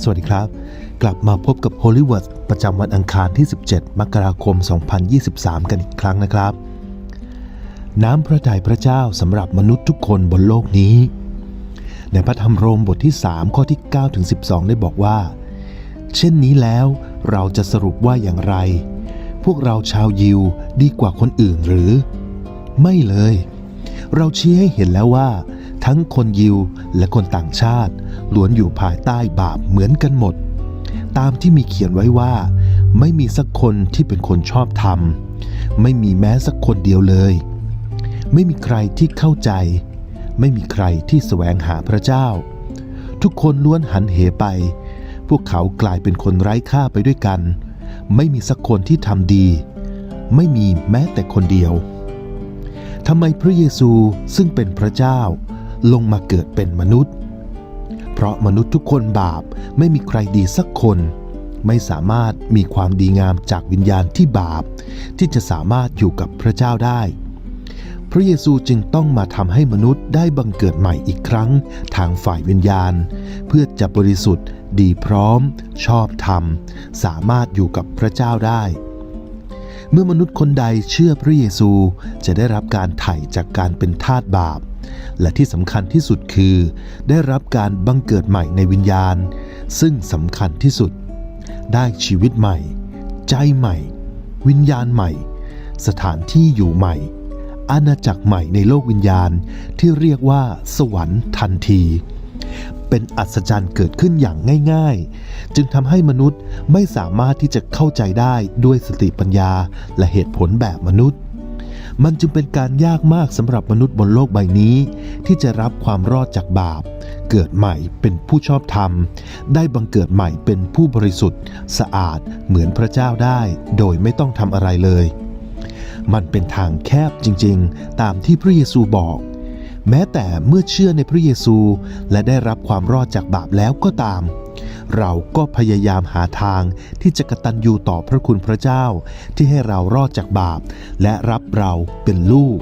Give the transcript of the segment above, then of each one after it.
สวัสดีครับ กลับมาพบกับ Hollywood ประจำวันอังคารที่ 17 มกราคม 2023 กันอีกครั้งนะครับ น้ำพระทัยพระเจ้าสำหรับมนุษย์ทุกคนบนโลกนี้ ในพระธรรมโรมบทที่ 3 ข้อที่9ถึง12 ได้บอกว่า เช่นนี้แล้วเราจะสรุปว่าอย่างไร พวกเราชาวยิวดีกว่าคนอื่นหรือ ไม่เลย เราชี้ให้เห็นแล้วว่า ทั้งคนยิวและคนต่างชาติล้วนอยู่ภายใต้บาปเหมือนกันหมด ตามที่มีเขียนไว้ว่า ไม่มีสักคนที่เป็นคนชอบธรรม ไม่มีแม้สักคนเดียวเลย ไม่มีใครที่เข้าใจ ไม่มีใครที่แสวงหาพระเจ้า ทุกคนล้วนหันเหไป พวกเขากลายเป็นคนไร้ค่าไปด้วยกัน ไม่มีสักคนที่ทำดี ไม่มีแม้แต่คนเดียวทำไมพระเยซูซึ่งเป็นพระเจ้า ลงมาเกิดเป็นมนุษย์ เพราะมนุษย์ทุกคนบาปไม่มีใครดีสักคน ไม่สามารถมีความดีงามจากวิญญาณที่บาป ที่จะสามารถอยู่กับพระเจ้าได้ พระเยซูจึงต้องมาทำให้มนุษย์ได้บังเกิดใหม่อีกครั้งทางฝ่ายวิญญาณ เพื่อจะบริสุทธิ์ ดีพร้อม ชอบธรรม สามารถอยู่กับพระเจ้าได้เมื่อมนุษย์คนใดเชื่อพระเยซูจะได้รับการไถ่จากการเป็นทาสบาป และที่สำคัญที่สุดคือ ได้รับการบังเกิดใหม่ในวิญญาณ ซึ่งสำคัญที่สุด ได้ชีวิตใหม่ ใจใหม่ วิญญาณใหม่ สถานที่อยู่ใหม่ อาณาจักรใหม่ในโลกวิญญาณที่เรียกว่า สวรรค์ทันทีเป็นอัศจรรย์เกิดขึ้นอย่างง่ายๆ จึงทำให้มนุษย์ไม่สามารถที่จะเข้าใจได้ด้วยสติปัญญาและเหตุผลแบบมนุษย์ มันจึงเป็นการยากมากสำหรับมนุษย์บนโลกใบนี้ ที่จะรับความรอดจากบาป เกิดใหม่เป็นผู้ชอบธรรม ได้บังเกิดใหม่เป็นผู้บริสุทธิ์ สะอาดเหมือนพระเจ้าได้ โดยไม่ต้องทำอะไรเลย มันเป็นทางแคบจริงๆ ตามที่พระเยซูบอก แม้แต่เมื่อเชื่อในพระเยซูและได้รับความรอดจากบาปแล้วก็ตาม เราก็พยายามหาทางที่จะกะตัญญูต่อพระคุณพระเจ้า ที่ให้เรารอดจากบาป และรับเราเป็นลูก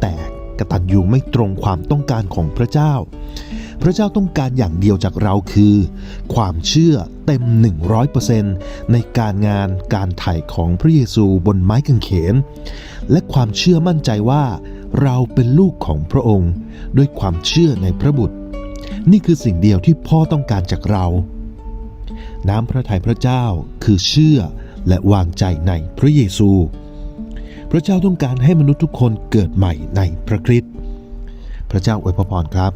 แต่กะตัญญูไม่ตรงความต้องการของพระเจ้า พระเจ้าต้องการอย่างเดียวจากเราคือ ความเชื่อเต็ม 100%ในการงานการไถ่ของพระเยซูบนไม้กางเขน และความเชื่อมั่นใจว่าเราเป็นลูกของพระองค์ ด้วยความเชื่อในพระบุตร นี่คือสิ่งเดียวที่พ่อต้องการจากเรา น้ำพระทัยพระเจ้าคือเชื่อและวางใจในพระเยซู พระเจ้าต้องการให้มนุษย์ทุกคนเกิดใหม่ในพระคริสต์พระเจ้าอวยพรครับ